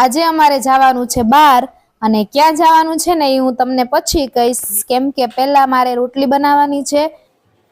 આજે અમારે જવાનું છે બહાર અને ક્યાં જવાનું છે ને એ હું તમને પછી કહીશ. કેમ કે પહેલા મારે રોટલી બનાવવાની છે,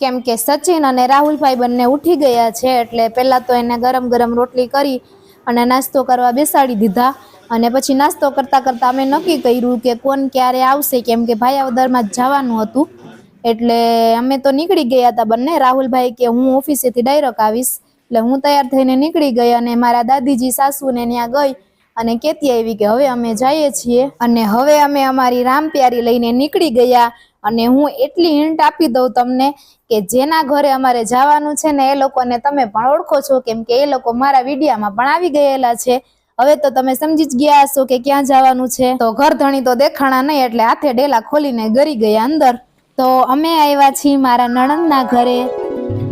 કેમ કે સચિન અને રાહુલભાઈ બંને ઉઠી ગયા છે એટલે પહેલાં તો એને ગરમ ગરમ રોટલી કરી અને નાસ્તો કરવા બેસાડી દીધા અને પછી નાસ્તો કરતાં કરતાં અમે નક્કી કર્યું કે કોણ ક્યારે આવશે, કેમ કે ભાયાવદરમાં જ જવાનું હતું. એટલે અમે તો નીકળી ગયા હતા બંને, રાહુલભાઈ કે હું ઓફિસેથી ડાયરેક્ટ આવીશ. એટલે હું તૈયાર થઈને નીકળી ગઈ અને મારા દાદીજી સાસુને ત્યાં ગઈ. અને કેતી આવી કે, હવે અમે જઈએ છીએ. અને હવે અમે અમારી રામપ્યારી લઈને નીકળી ગયા. અને હું એટલી હિન્ટ આપી દઉં તમને કે, જેના ઘરે અમારે જવાનું છે ને, એ લોકોને તમે પણ ઓળખો છો. કેમ કે એ લોકો મારા વિડીયામાં પણ આવી ગયેલા છે. હવે તો તમે સમજી જ ગયા હશો કે ક્યાં જવાનું છે. તો ઘર ધણી તો દેખાણા નહીં, એટલે હાથે ડેલા ખોલીને ગરી ગયા અંદર. તો અમે આવ્યા છીએ મારા નણંદના ઘરે,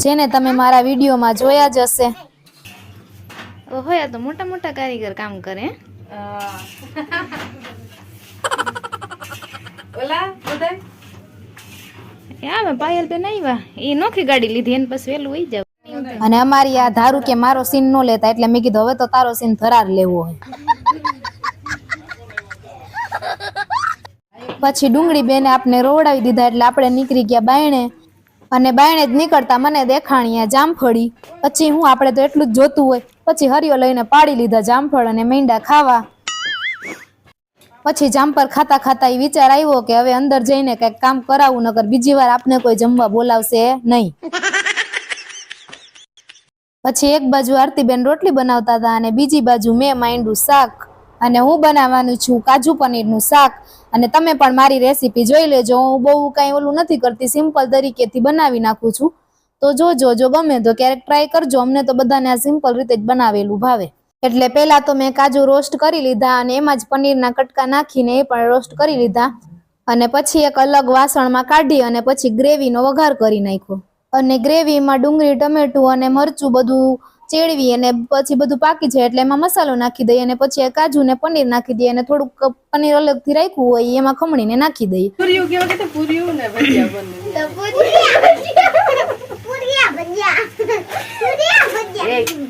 જેને તમે મારા વિડીયોમાં જોયા જ હશે. ઓહો આ તો મોટા મોટા કારીગર કામ કરે હે? ઓલા બધા પાયલ બેન આવ્યા એ નોખી ગાડી લીધી એને પછી વેલું વહી જાવ. અને અમારી આ ધારું કે મારો સીન નો લેતા એટલે મેં કીધું હવે તો તારો સીન થરાર લેવો હોય. પછી ડુંગળી બેને આપને રોવડાવી દીધા એટલે આપણે નીકળી ગયા બાયણે. અને બાયણે જ નીકળતા મને દેખાણી આ જામફળી. પછી હું આપણે તો એટલું જ જોતું હોય. પછી હરિયો લઈને પાડી લીધા જામફળ અને મેંડા ખાવા. પછી જામપર ખાતા ખાતા એ વિચાર આવ્યો કે હવે અંદર જઈને કંઈક કામ કરાવું, નકર બીજી વાર આપને કોઈ જમવા બોલાવશે નહીં. પછી એક બાજુ આરતીબેન રોટલી બનાવતા હતા અને બીજી બાજુ મેં માંડ્યું શાક. અને હું બનાવવાનું છું કાજુ પનીરનું શાક. અને તમે પણ મારી રેસીપી જોઈ લેજો. હું બહુ કાંઈ ઓલું નથી કરતી. સિમ્પલ તરીકેથી બનાવી નાખું છું. તો જોજો જો ગમે તો ક્યારેક ટ્રાય કરજો. અમને તો બધાને આ સિમ્પલ રીતે જ બનાવેલું ભાવે. એટલે પહેલા તો મેં કાજુ રોસ્ટ કરી લીધા અને એમાં જ પનીરના કટકા નાખીને એ પણ રોસ્ટ કરી લીધા. અને પછી એક અલગ વાસણમાં કાઢી અને પછી ગ્રેવીનો વઘાર કરી નાખ્યો. અને ગ્રેવીમાં ડુંગળી ટમેટું અને મરચું બધું ચેડવી અને પછી બધું પાકી જાય એટલે એમાં મસાલો નાખી દઈએ અને પછી કાજુ ને પનીર નાખી દઈએ અને થોડુંક પનીર અલગથી રાખ્યું હોય એમાં ખમણીને નાખી દઈએ પૂરીયું કેવા કે પૂરીયું ને ભજીયા બંને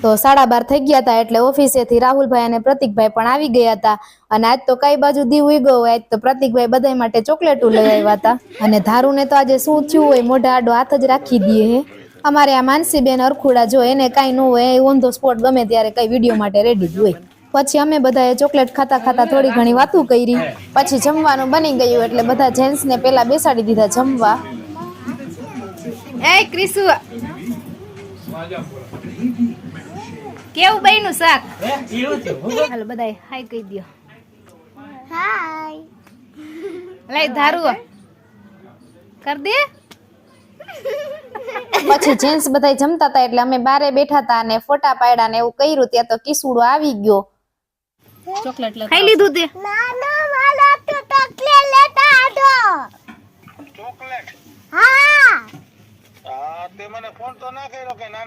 તો સાડા બાર થઈ ગયા હતા એટલે ઓફિસેથી રાહુલભાઈ અને પ્રતિકભાઈ પણ આવી ગયા હતા અને આજ તો કઈ બાજુ દીવ ઉગો હોય આજ તો પ્રતિકભાઈ બધા માટે ચોકલેટો લઈ આવ્યા હતા અને ધારુને તો આજે શું થયું હોય મોઢા આડો હાથ જ રાખી દઈએ હે. અમારે આ માનસીબેન અરખુડા જો એને કાંઈ ન હોય એ ઓન ધ સ્પોટ ગમે ત્યારે કઈ વીડિયો માટે રેડી જ હોય. પછી અમે બધાએ ચોકલેટ ખાતા ખાતા થોડી ઘણી વાતું કરી. પછી જમવાનું બની ગયું એટલે બધા જેન્ટ્સને પેલા બેસાડી દીધા જમવા. એ ક્રિસુ કેવું બન્યું શાક? હાલો બધાય હાય કહી દ્યો. લઈ ધારું કર દે. પછી જેન્ટ્સ બધા જમતા હતા એટલે અમે બારે બેઠા હતા અને ફોટા પાડ્યા ને એવું કર્યું ત્યાં તો કિસુડો આવી ગયો. ચોકલેટ ખાઈ લીધું તે મને ફોન તો ના કર્યો કે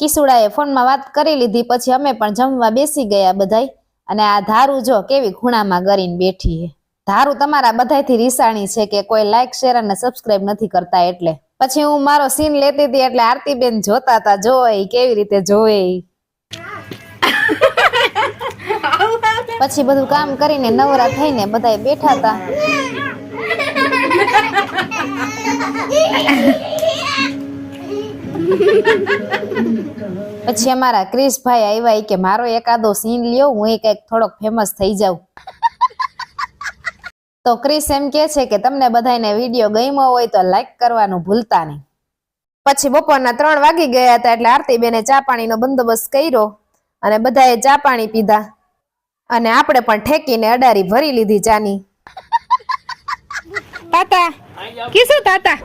કિસુડાએ ફોનમાં વાત કરી લીધી પછી અમે પણ જમવા બેસી ગયા બધાય. અને આ ધારું જો કેવી ખૂણામાં કરીને બેઠી હે. ધારું તમારા બધાથી રીસાણી છે કે કોઈ લાઈક શેર અને સબસ્ક્રાઇબ નથી કરતા એટલે. પછી હું મારો સીન લેતી હતી એટલે આરતીબેન જોતા હતા જોવે કેવી રીતે જોવે પછી બધું કામ કરીને નવરા થઈને બધાય બેઠા હતા. પછી અમારા ક્રિશભાઈ આવ્યા કે મારો એકાદો સીન લ્યો, હું કંઈક થોડોક ફેમસ થઈ જાઉં. તો ક્રિશ એમ કે છે કે તમને બધાને વીડિયો ગમ્યો હોય તો લાઈક કરવાનું ભૂલતા નહીં. પછી બપોરના ત્રણ વાગી ગયા હતા એટલે આરતીબેને ચા પાણીનો બંદોબસ્ત કર્યો અને બધાએ ચા પાણી પીધા. અને આપણે પણ ઠેકીને અડારી ભરી લીધી ચાની. તાતા કીશું તાતા?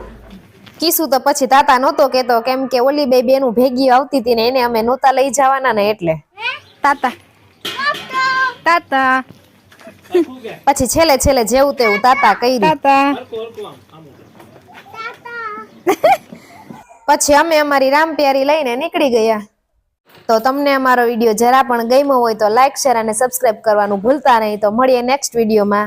કીસું તો પછી તાતા નહોતો કેતો કેમ કે ઓલી બે બેનું ભેગી આવતી હતી ને એને અમે નહોતા લઈ જવાના ને એટલે. તાતા. તાતા. પછી છેલ્લે છેલ્લે જેવું તેવું તાતા કહી તાતા. પછી અમે અમારી રામપ્યારી લઈને નીકળી ગયા. તો તમને અમારો વીડિયો જરા પણ ગમ્યો હોય તો લાઈક શેર અને સબસ્ક્રાઈબ કરવાનું ભૂલતા નહીં. તો મળીએ નેક્સ્ટ વિડીયોમાં.